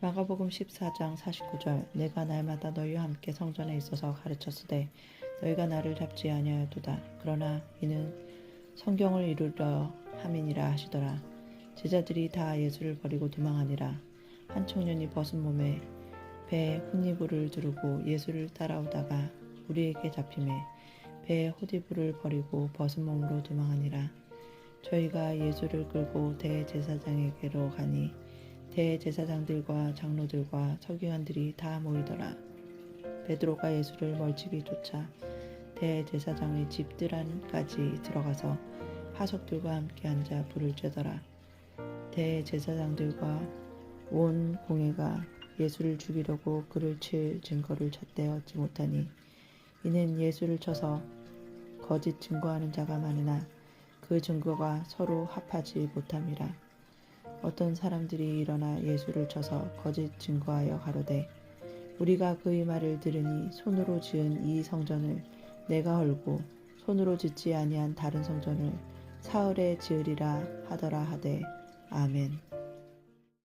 마가복음 14장 49절 내가 날마다 너희와 함께 성전에 있어서 가르쳤으되 너희가 나를 잡지 아니하였도다. 그러나 이는 성경을 이루려 함이니라 하시더라. 제자들이 다 예수를 버리고 도망하니라. 한 청년이 벗은 몸에 배에 홈니부를 두르고 예수를 따라오다가 우리에게 잡힘에 배에 호디부를 버리고 벗은 몸으로 도망하니라. 저희가 예수를 끌고 대제사장에게로 가니 대제사장들과 장로들과 서기관들이 다 모이더라. 베드로가 예수를 멀찍이 쫓아 대제사장의 집들 안까지 들어가서 하석들과 함께 앉아 불을 쬐더라. 대제사장들과 온 공회가 예수를 죽이려고 그를 칠 증거를 찾되 얻지 못하니 이는 예수를 쳐서 거짓 증거하는 자가 많으나 그 증거가 서로 합하지 못함이라. 어떤 사람들이 일어나 예수를 쳐서 거짓 증거하여 가로되 우리가 그의 말을 들으니 손으로 지은 이 성전을 내가 헐고 손으로 짓지 아니한 다른 성전을 사흘에 지으리라 하더라 하되 아멘.